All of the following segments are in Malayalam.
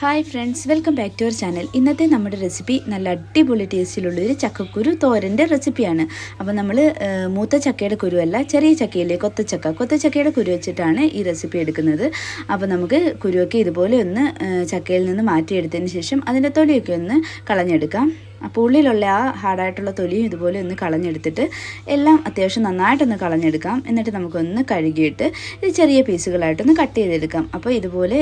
Hi friends welcome back to our channel ഇന്നത്തെ നമ്മുടെ റെസിപ്പി നല്ല അടിപൊളി ടേസ്റ്റിലുള്ള ഒരു ചക്കക്കുരു തോരന്റെ റെസിപ്പിയാണ് അപ്പോൾ നമ്മൾ മൂത്ത ചക്കയുടെ കുരുവല്ല ചെറിയ ചക്കയിലെ കൊത്തച്ചക്ക കൊത്തച്ചക്കയുടെ കുരു വെച്ചിട്ടാണ് ഈ റെസിപ്പി എടുക്കുന്നത്. അപ്പോൾ നമുക്ക് കുരുവൊക്കെ ഇതുപോലെ ഒന്ന് ചക്കയിൽ നിന്ന് മാറ്റിയെടുത്തതിന് ശേഷം അതിന്റെ തൊലിയൊക്കെ ഒന്ന് കളഞ്ഞെടുക്കാം. അപ്പോൾ ഉള്ളിലുള്ള ആ ഹാർഡായിട്ടുള്ള തൊലിയും ഇതുപോലെ ഒന്ന് കളഞ്ഞെടുത്തിട്ട് എല്ലാം അത്യാവശ്യം നന്നായിട്ടൊന്ന് കളഞ്ഞെടുക്കാം. എന്നിട്ട് നമുക്കൊന്ന് കഴുകിയിട്ട് ഇത് ചെറിയ പീസുകളായിട്ടൊന്ന് കട്ട് ചെയ്തെടുക്കാം. അപ്പോൾ ഇതുപോലെ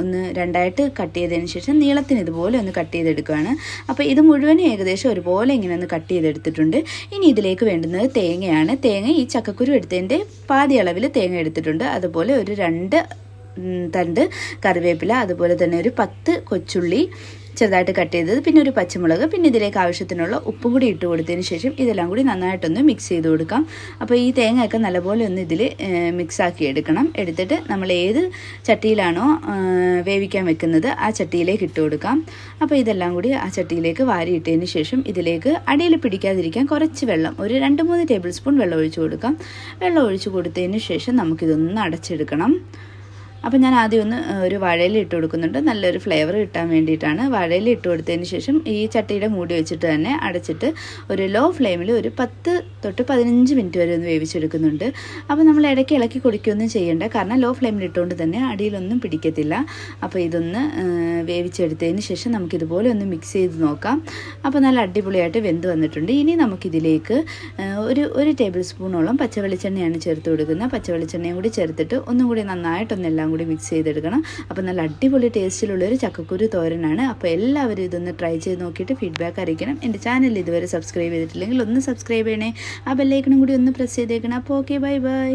ഒന്ന് രണ്ടായിട്ട് കട്ട് ചെയ്തതിന് ശേഷം നീളത്തിന് ഇതുപോലെ ഒന്ന് കട്ട് ചെയ്തെടുക്കുകയാണ് അപ്പോൾ ഇത് മുഴുവനും ഏകദേശം ഒരുപോലെ ഇങ്ങനെ ഒന്ന് കട്ട് ചെയ്തെടുത്തിട്ടുണ്ട്. ഇനി ഇതിലേക്ക് വേണ്ടുന്നത് തേങ്ങയാണ്. തേങ്ങ ഈ ചക്കക്കുരു എടുത്തതിന്റെ പാതി അളവിൽ തേങ്ങ എടുത്തിട്ടുണ്ട്. അതുപോലെ ഒരു രണ്ട് തണ്ട് കറിവേപ്പില അതുപോലെ തന്നെ ഒരു പത്ത് കൊച്ചുള്ളി ചെറുതായിട്ട് കട്ട് ചെയ്തത് പിന്നെ ഒരു പച്ചമുളക് പിന്നെ ഇതിലേക്ക് ആവശ്യത്തിനുള്ള ഉപ്പ് കൂടി ഇട്ട് കൊടുത്തതിന് ശേഷം ഇതെല്ലാം കൂടി നന്നായിട്ടൊന്ന് മിക്സ് ചെയ്ത് കൊടുക്കാം. അപ്പോൾ ഈ തേങ്ങയൊക്കെ നല്ലപോലെ ഒന്ന് ഇതിൽ മിക്സാക്കി എടുക്കണം. എടുത്തിട്ട് നമ്മൾ ഏത് ചട്ടിയിലാണോ വേവിക്കാൻ വെക്കുന്നത് ആ ചട്ടിയിലേക്ക് ഇട്ട് കൊടുക്കാം. അപ്പോൾ ഇതെല്ലാം കൂടി ആ ചട്ടിയിലേക്ക് വാരിയിട്ടതിന് ശേഷം ഇതിലേക്ക് അടിയിൽ പിടിക്കാതിരിക്കാൻ കുറച്ച് വെള്ളം ഒരു രണ്ട് മൂന്ന് ടേബിൾ സ്പൂൺ വെള്ളം ഒഴിച്ച് കൊടുക്കാം. വെള്ളം ഒഴിച്ച് കൊടുത്തതിന് ശേഷം നമുക്കിതൊന്ന് അടച്ചെടുക്കണം. അപ്പം ഞാൻ ആദ്യം ഒന്ന് ഒരു വഴയിൽ ഇട്ട് കൊടുക്കുന്നുണ്ട്. നല്ലൊരു ഫ്ലേവർ കിട്ടാൻ വേണ്ടിയിട്ടാണ്. വഴയിൽ ഇട്ട് കൊടുത്തതിന് ശേഷം ഈ ചട്ടിയുടെ മൂടി വെച്ചിട്ട് തന്നെ അടച്ചിട്ട് ഒരു ലോ ഫ്ലെയിമിൽ ഒരു പത്ത് തൊട്ട് പതിനഞ്ച് മിനിറ്റ് വരെ ഒന്ന് വേവിച്ചെടുക്കുന്നുണ്ട്. അപ്പോൾ നമ്മൾ ഇടയ്ക്ക് ഇളക്കി കൊടുക്കുകയൊന്നും ചെയ്യേണ്ട. കാരണം ലോ ഫ്ലെയിമിൽ ഇട്ടുകൊണ്ട് തന്നെ അടിയിലൊന്നും പിടിക്കത്തില്ല. അപ്പോൾ ഇതൊന്ന് വേവിച്ചെടുത്തതിന് ശേഷം നമുക്കിതുപോലെ ഒന്ന് മിക്സ് ചെയ്ത് നോക്കാം. അപ്പോൾ നല്ല അടിപൊളിയായിട്ട് വെന്ത് വന്നിട്ടുണ്ട്. ഇനി നമുക്കിതിലേക്ക് ഒരു ഒരു ടേബിൾ സ്പൂണോളം പച്ച വെളിച്ചെണ്ണയാണ് ചേർത്ത് കൊടുക്കുന്നത്. പച്ച വെളിച്ചെണ്ണയും കൂടി ചേർത്തിട്ട് ഒന്നും കൂടി നന്നായിട്ടൊന്ന് എല്ലാം കൂടി മിക്സ് ചെയ്തെടുക്കണം. അപ്പോൾ നല്ല അടിപൊളി ടേസ്റ്റിലുള്ളൊരു ചക്കക്കുരു തോരനാണ്. അപ്പോൾ എല്ലാവരും ഇതൊന്ന് ട്രൈ ചെയ്ത് നോക്കിയിട്ട് ഫീഡ്ബാക്ക് അറിയിക്കണം. എന്റെ ചാനൽ ഇതുവരെ സബ്സ്ക്രൈബ് ചെയ്തിട്ടില്ലെങ്കിൽ ഒന്ന് സബ്സ്ക്രൈബ് ചെയ്യണേ. ആ ബെല്ലൈക്കണും കൂടി ഒന്ന് പ്രസ് ചെയ്തേക്കണം. അപ്പോൾ ഓക്കെ ബൈ ബൈ